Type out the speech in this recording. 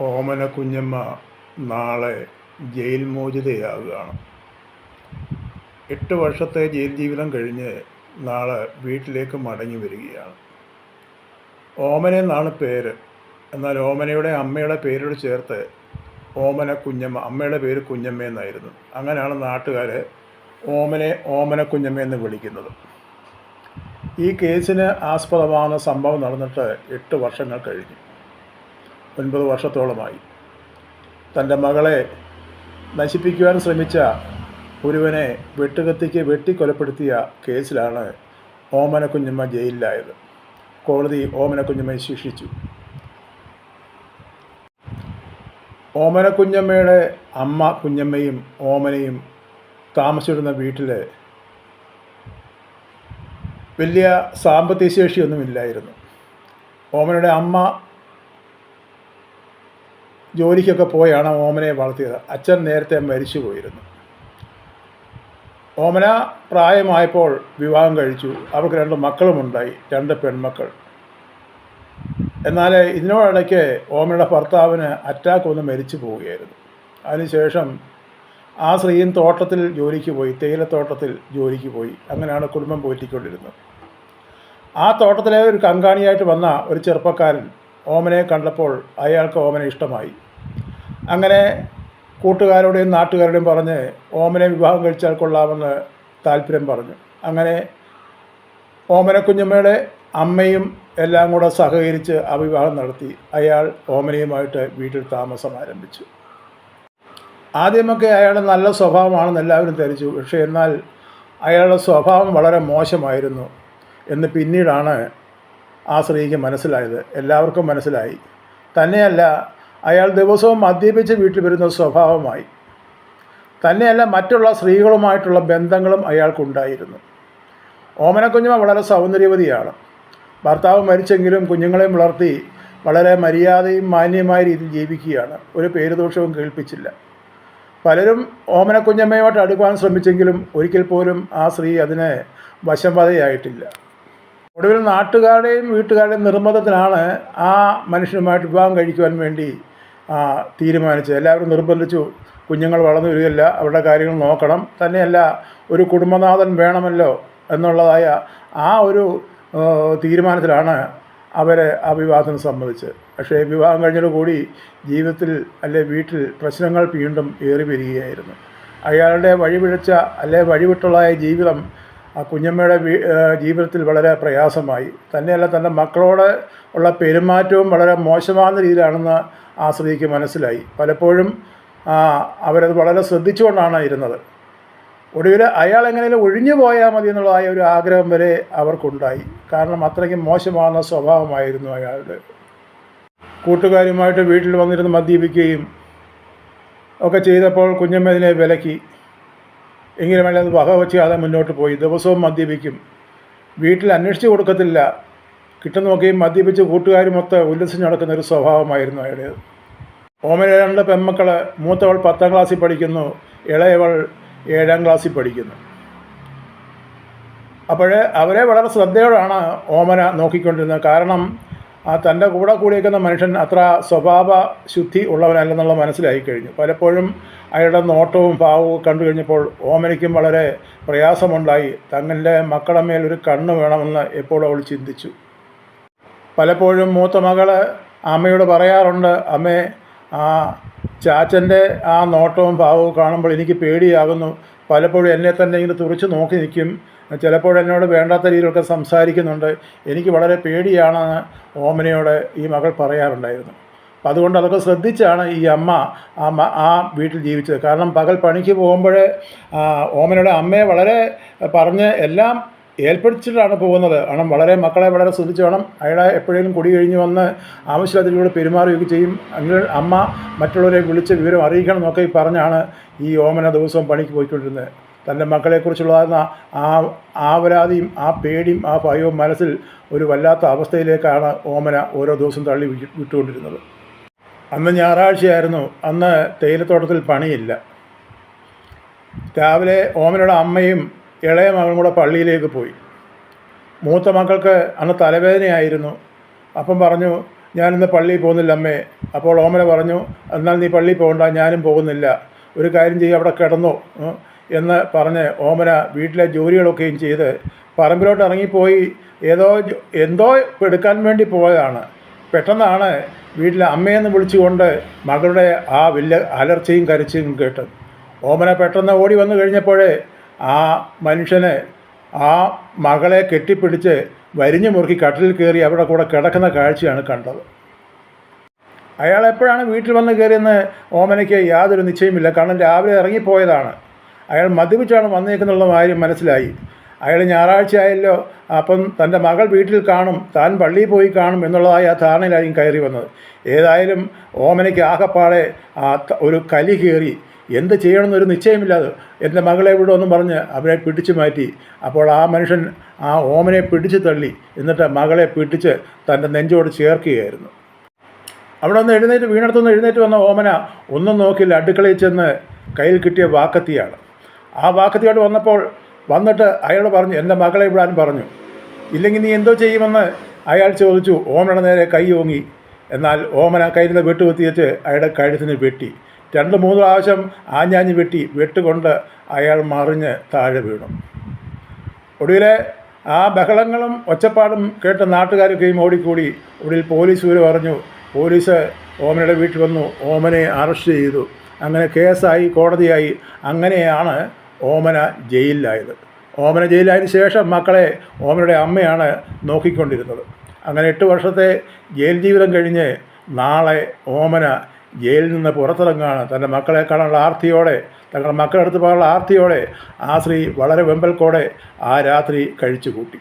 ഓമന കുഞ്ഞമ്മ നാളെ ജയിൽ മോചിതയാകുകയാണ്. എട്ട് വർഷത്തെ ജയിൽ ജീവിതം കഴിഞ്ഞ് നാളെ വീട്ടിലേക്ക് മടങ്ങി വരികയാണ്. ഓമന എന്നാണ് പേര്. എന്നാൽ ഓമനയുടെ അമ്മയുടെ പേരോട് ചേർത്ത് ഓമന കുഞ്ഞമ്മ അമ്മയുടെ പേര് കുഞ്ഞമ്മ എന്നായിരുന്നു. അങ്ങനെയാണ് നാട്ടുകാർ ഓമനെ ഓമന കുഞ്ഞമ്മ എന്ന് വിളിക്കുന്നത്. ഈ കേസിന് ആസ്പദമാകുന്ന സംഭവം നടന്നിട്ട് എട്ട് വർഷങ്ങൾ കഴിഞ്ഞു. ഒൻപത് വർഷത്തോളമായി. തന്റെ മകളെ നശിപ്പിക്കുവാൻ ശ്രമിച്ച ഒരുവനെ വെട്ടുകത്തിക്ക് വെട്ടിക്കൊലപ്പെടുത്തിയ കേസിലാണ് ഓമന കുഞ്ഞമ്മ ജയിലിലായത്. കോടതി ഓമന കുഞ്ഞമ്മയെ ശിക്ഷിച്ചു. ഓമന കുഞ്ഞമ്മയുടെ അമ്മ കുഞ്ഞമ്മയും ഓമനയും താമസിച്ചിരുന്ന വീട്ടിൽ വലിയ സാമ്പത്തിക ശേഷിയൊന്നുമില്ലായിരുന്നു. ഓമനയുടെ അമ്മ ജോലിക്കൊക്കെ പോയാണ് ഓമനയെ വളർത്തിയത്. അച്ഛൻ നേരത്തെ മരിച്ചു പോയിരുന്നു. ഓമന പ്രായമായപ്പോൾ വിവാഹം കഴിച്ചു. അവർക്ക് രണ്ട് മക്കളുമുണ്ടായി രണ്ട് പെൺമക്കൾ. എന്നാൽ ഇതിനോടിടയ്ക്ക് ഓമയുടെ ഭർത്താവിന് അറ്റാക്ക് വന്ന് മരിച്ചു പോവുകയായിരുന്നു. അതിനുശേഷം ആ സ്ത്രീയും തോട്ടത്തിൽ ജോലിക്ക് പോയി. തേയിലത്തോട്ടത്തിൽ ജോലിക്ക് പോയി. അങ്ങനെയാണ് കുടുംബം പോറ്റിക്കൊണ്ടിരുന്നത്. ആ തോട്ടത്തിലെ ഒരു കങ്കാണിയായിട്ട് വന്ന ഒരു ചെറുപ്പക്കാരൻ ഓമനെ കണ്ടപ്പോൾ അയാൾക്ക് ഓമനെ ഇഷ്ടമായി. അങ്ങനെ കൂട്ടുകാരോടെയും നാട്ടുകാരോടെയും പറഞ്ഞ് ഓമനെ വിവാഹം കഴിച്ചാൽ കൊള്ളാമെന്ന് താല്പര്യം പറഞ്ഞു. അങ്ങനെ ഓമന കുഞ്ഞമ്മയുടെ അമ്മയും എല്ലാം കൂടെ സഹകരിച്ച് ആ വിവാഹം നടത്തി. അയാൾ ഓമനയുമായിട്ട് വീട്ടിൽ താമസം ആരംഭിച്ചു. ആദ്യമൊക്കെ അയാളുടെ നല്ല സ്വഭാവമാണെന്ന് എല്ലാവരും ധരിച്ചു. പക്ഷേ എന്നാൽ അയാളുടെ സ്വഭാവം വളരെ മോശമായിരുന്നു എന്ന് പിന്നീടാണ് ആ സ്ത്രീക്ക് മനസ്സിലായത്. എല്ലാവർക്കും മനസ്സിലായി. തന്നെയല്ല അയാൾ ദിവസവും മദ്യപിച്ച് വീട്ടിൽ വരുന്ന സ്വഭാവമായി. തന്നെയല്ല മറ്റുള്ള സ്ത്രീകളുമായിട്ടുള്ള ബന്ധങ്ങളും അയാൾക്കുണ്ടായിരുന്നു. ഓമനക്കുഞ്ഞുമ വളരെ സൗന്ദര്യവതിയാണ്. ഭർത്താവ് മരിച്ചെങ്കിലും കുഞ്ഞുങ്ങളെ വളർത്തി വളരെ മര്യാദയും മാന്യമായ രീതിയിൽ ജീവിക്കുകയാണ്. ഒരു പേരുദോഷവും കേൾപ്പിച്ചില്ല. പലരും ഓമനക്കുഞ്ഞമ്മയുമായിട്ട് അടുക്കുവാൻ ശ്രമിച്ചെങ്കിലും ഒരിക്കൽ പോലും ആ സ്ത്രീ അതിനെ വശംവതയായിട്ടില്ല. ഒടുവിൽ നാട്ടുകാരുടെയും വീട്ടുകാരുടെയും നിർബന്ധത്തിനാണ് ആ മനുഷ്യനുമായിട്ട് വിവാഹം കഴിക്കുവാൻ വേണ്ടി തീരുമാനിച്ചത്. എല്ലാവരും നിർബന്ധിച്ചു. കുഞ്ഞുങ്ങൾ വളർന്നു വരികയില്ല. അവരുടെ കാര്യങ്ങൾ നോക്കണം. തന്നെയല്ല ഒരു കുടുംബനാഥൻ വേണമല്ലോ എന്നുള്ളതായ ആ ഒരു തീരുമാനത്തിലാണ് അവരെ ആ വിവാഹത്തിന് സമ്മതിച്ചത്. പക്ഷേ വിവാഹം കഴിഞ്ഞതോടുകൂടി ജീവിതത്തിൽ അല്ലെ വീട്ടിൽ പ്രശ്നങ്ങൾ വീണ്ടും ഏറി വരികയായിരുന്നു അയാളുടെ വഴിപിഴച്ച അല്ലെ വഴിവിട്ടുള്ളതായ ജീവിതം ആ കുഞ്ഞമ്മയുടെ ജീവിതത്തിൽ വളരെ പ്രയാസമായി. തന്നെയല്ല തന്റെ മക്കളോട് ഉള്ള പെരുമാറ്റവും വളരെ മോശമാകുന്ന രീതിയിലാണെന്ന് ആ സ്ത്രീക്ക് മനസ്സിലായി. പലപ്പോഴും അവരത് വളരെ ശ്രദ്ധിച്ചുകൊണ്ടാണ് ഇരുന്നത്. ഒടുവിൽ അയാൾ എങ്ങനെയും ഒഴിഞ്ഞു പോയാൽ മതി എന്നുള്ളതായ ഒരു ആഗ്രഹം വരെ അവർക്കുണ്ടായി. കാരണം അത്രയ്ക്ക് മോശമാകുന്ന സ്വഭാവമായിരുന്നു അയാളുടെ. കൂട്ടുകാരുമായിട്ട് വീട്ടിൽ വന്നിരുന്ന് മദ്യപിക്കുകയും ഒക്കെ ചെയ്തപ്പോൾ കുഞ്ഞമ്മതിനെ വിലക്കി. എങ്കിലും അത് വക വച്ചാതെ മുന്നോട്ട് പോയി. ദിവസവും മദ്യപിക്കും. വീട്ടിൽ അന്വേഷിച്ച് കൊടുക്കത്തില്ല. കിട്ടുന്ന നോക്കിയും മദ്യപിച്ച് കൂട്ടുകാരുമൊത്ത് ഉല്ലസിച്ച് നടക്കുന്ന ഒരു സ്വഭാവമായിരുന്നു അയാളുടേത്. ഓമന രണ്ട് പെൺമക്കൾ മൂത്തവൾ പത്താം ക്ലാസ്സിൽ പഠിക്കുന്നു ഇളയവൾ ഏഴാം ക്ലാസ്സിൽ പഠിക്കുന്നു. അപ്പോഴേ അവരെ വളരെ ശ്രദ്ധയോടാണ് ഓമന നോക്കിക്കൊണ്ടിരുന്നത്. കാരണം ആ തന്റെ കൂടെ കൂടിയിരിക്കുന്ന മനുഷ്യൻ അത്ര സ്വഭാവ ശുദ്ധി ഉള്ളവനല്ലെന്നുള്ള മനസ്സിലായി കഴിഞ്ഞു. പലപ്പോഴും അയാളുടെ നോട്ടവും ഭാവവും കണ്ടു കഴിഞ്ഞപ്പോൾ ഓമനയ്ക്കും വളരെ പ്രയാസമുണ്ടായി. തങ്ങളുടെ മക്കളുടെ മേൽ ഒരു കണ്ണ് വേണമെന്ന് എപ്പോഴും അവൾ ചിന്തിച്ചു. പലപ്പോഴും മൂത്ത മകൾ അമ്മയോട് പറയാറുണ്ട് അമ്മേ ആ ചാച്ചന്റെ ആ നോട്ടവും ഭാവവും കാണുമ്പോൾ എനിക്ക് പേടിയാകുന്നു. പലപ്പോഴും എന്നെ തന്നെ ഇങ്ങനെ തുറച്ച് നോക്കി നിൽക്കും. ചിലപ്പോൾ എന്നോട് വേണ്ടാത്ത രീതിയിലൊക്കെ സംസാരിക്കുന്നുണ്ട്. എനിക്ക് വളരെ പേടിയാണെന്ന് ഓമനയോട് ഈ മകൾ പറയാറുണ്ടായിരുന്നു. അപ്പം അതുകൊണ്ട് അതൊക്കെ ശ്രദ്ധിച്ചാണ് ഈ അമ്മ ആ ആ വീട്ടിൽ ജീവിച്ചത്. കാരണം പകൽ പണിക്ക് പോകുമ്പോൾ ഓമനയുടെ അമ്മയെ വളരെ പറഞ്ഞ് എല്ലാം ഏൽപ്പിച്ചിട്ടാണ് പോകുന്നത്. കാരണം വളരെ മക്കളെ വളരെ ശ്രദ്ധിച്ച് വേണം. അയാളെ എപ്പോഴേലും കുടി കഴിഞ്ഞ് വന്ന് ആവശ്യത്തിലൂടെ പെരുമാറുകയൊക്കെ ചെയ്യും. അങ്ങനെ അമ്മ മറ്റുള്ളവരെ വിളിച്ച് വിവരം അറിയിക്കണം എന്നൊക്കെ പറഞ്ഞാണ് ഈ ഓമന ദിവസം പണിക്ക് പോയിക്കൊണ്ടിരുന്നത്. തന്റെ മക്കളെക്കുറിച്ചുള്ള ആ ആവരാതിയും ആ പേടിയും ആ ഭയവും മനസ്സിൽ ഒരു വല്ലാത്ത അവസ്ഥയിലേക്കാണ് ഓമന ഓരോ ദിവസം തള്ളി വിട്ട് വിട്ടുകൊണ്ടിരുന്നത്. അന്ന് ഞായറാഴ്ചയായിരുന്നു. അന്ന് തേയിലത്തോട്ടത്തിൽ പണിയില്ല. രാവിലെ ഓമനയുടെ അമ്മയും ഇളയ മകളും കൂടെ പള്ളിയിലേക്ക് പോയി. മൂത്ത മക്കൾക്ക് അന്ന് തലവേദനയായിരുന്നു. അപ്പം പറഞ്ഞു ഞാനിന്ന് പള്ളിയിൽ പോകുന്നില്ല അമ്മേ. അപ്പോൾ ഓമന പറഞ്ഞു എന്നാൽ നീ പള്ളിയിൽ പോകണ്ട ഞാനും പോകുന്നില്ല. ഒരു കാര്യം ചെയ്യും അവിടെ കിടന്നോ. എന്ന് പറഞ്ഞ് ഓമന വീട്ടിലെ ജോലികളൊക്കെയും ചെയ്ത് പറമ്പിലോട്ട് ഇറങ്ങിപ്പോയി. ഏതോ എന്തോ എടുക്കാൻ വേണ്ടി പോയതാണ്. പെട്ടെന്നാണ് വീട്ടിലെ അമ്മയെന്ന് വിളിച്ചുകൊണ്ട് മകളുടെ ആ വലിയ അലർച്ചയും കരച്ചയും കേട്ടത് ഓമന പെട്ടെന്ന് ഓടി വന്നു കഴിഞ്ഞപ്പോഴേ ആ മനുഷ്യനെ ആ മകളെ കെട്ടിപ്പിടിച്ച് വരിഞ്ഞു മുറുക്കി കട്ടിലിൽ കയറി അവിടെ കൂടെ കിടക്കുന്ന കാഴ്ചയാണ് കണ്ടത്. അയാൾ എപ്പോഴാണ് വീട്ടിൽ വന്ന് കയറിയെന്ന് ഓമനയ്ക്ക് യാതൊരു നിശ്ചയമില്ല കാരണം രാവിലെ ഇറങ്ങിപ്പോയതാണ്. അയാൾ മദ്യപിച്ചാണ് വന്നേക്കുന്നുള്ള കാര്യം മനസ്സിലായി. അയാൾ ഞായറാഴ്ച ആയല്ലോ അപ്പം തന്റെ മകൾ വീട്ടിൽ കാണും താൻ പള്ളിയിൽ പോയി കാണും എന്നുള്ളതായി ആ ധാരണയിലായിരിക്കും കയറി വന്നത്. ഏതായാലും ഓമനയ്ക്ക് ആകപ്പാടെ ഒരു കലി കയറി. എന്ത് ചെയ്യണമെന്നൊരു നിശ്ചയമില്ലാതെ എന്റെ മകളെ വിടുമെന്നും പറഞ്ഞ് അവരെ പിടിച്ചു മാറ്റി. അപ്പോൾ ആ മനുഷ്യൻ ആ ഓമനെ പിടിച്ചു തള്ളി. എന്നിട്ട് മകളെ പിടിച്ച് തന്റെ നെഞ്ചോട് ചേർക്കുകയായിരുന്നു. അവിടെ നിന്ന് എഴുന്നേറ്റ് വീണടത്തുനിന്ന് എഴുന്നേറ്റ് വന്ന ഓമന ഒന്നും നോക്കില്ല അടുക്കളയിൽ ചെന്ന് കയ്യിൽ കിട്ടിയ വാക്കത്തിയാണ്. ആ വാക്കത്തിയോട് വന്നപ്പോൾ വന്നിട്ട് അയാൾ പറഞ്ഞു എന്റെ മകളെ വിടാൻ പറഞ്ഞു. ഇല്ലെങ്കിൽ നീ എന്തോ ചെയ്യുമെന്ന് അയാൾ ചോദിച്ചു. ഓമനയുടെ നേരെ കൈ ഓങ്ങി. എന്നാൽ ഓമന കയ്യിൽ നിന്ന് വെട്ടുകുത്തി വെച്ച് അയാളുടെ കഴുത്തിന് വെട്ടി. രണ്ട് മൂന്ന് പ്രാവശ്യം ആഞ്ഞാഞ്ഞ് വെട്ടി വെട്ടുകൊണ്ട് അയാൾ മറിഞ്ഞ് താഴെ വീണു. ഒടുവിലെ ആ ബഹളങ്ങളും ഒച്ചപ്പാടും കേട്ട നാട്ടുകാരൊക്കെയും ഓടിക്കൂടി. ഒടുവിൽ പോലീസ് ഇവർ പറഞ്ഞു പോലീസ് ഓമനയുടെ വീട്ടിൽ വന്നു ഓമനെ അറസ്റ്റ് ചെയ്തു. അങ്ങനെ കേസായി കോടതിയായി. അങ്ങനെയാണ് ഓമന ജയിലിലായത്. ഓമന ജയിലായതിനു ശേഷം മക്കളെ ഓമനയുടെ അമ്മയാണ് നോക്കിക്കൊണ്ടിരുന്നത്. അങ്ങനെ എട്ട് വർഷത്തെ ജയിൽ ജീവിതം കഴിഞ്ഞ് നാളെ ഓമന ജയിലിൽ നിന്ന് പുറത്തിറങ്ങുകയാണ്. തന്റെ മക്കളെ കാണാനുള്ള ആർത്തിയോടെ തങ്ങളുടെ മക്കളെടുത്ത് പോകാനുള്ള ആർത്തിയോടെ ആ സ്ത്രീ വളരെ വെമ്പൽക്കോടെ ആ രാത്രി കഴിച്ചു കൂട്ടി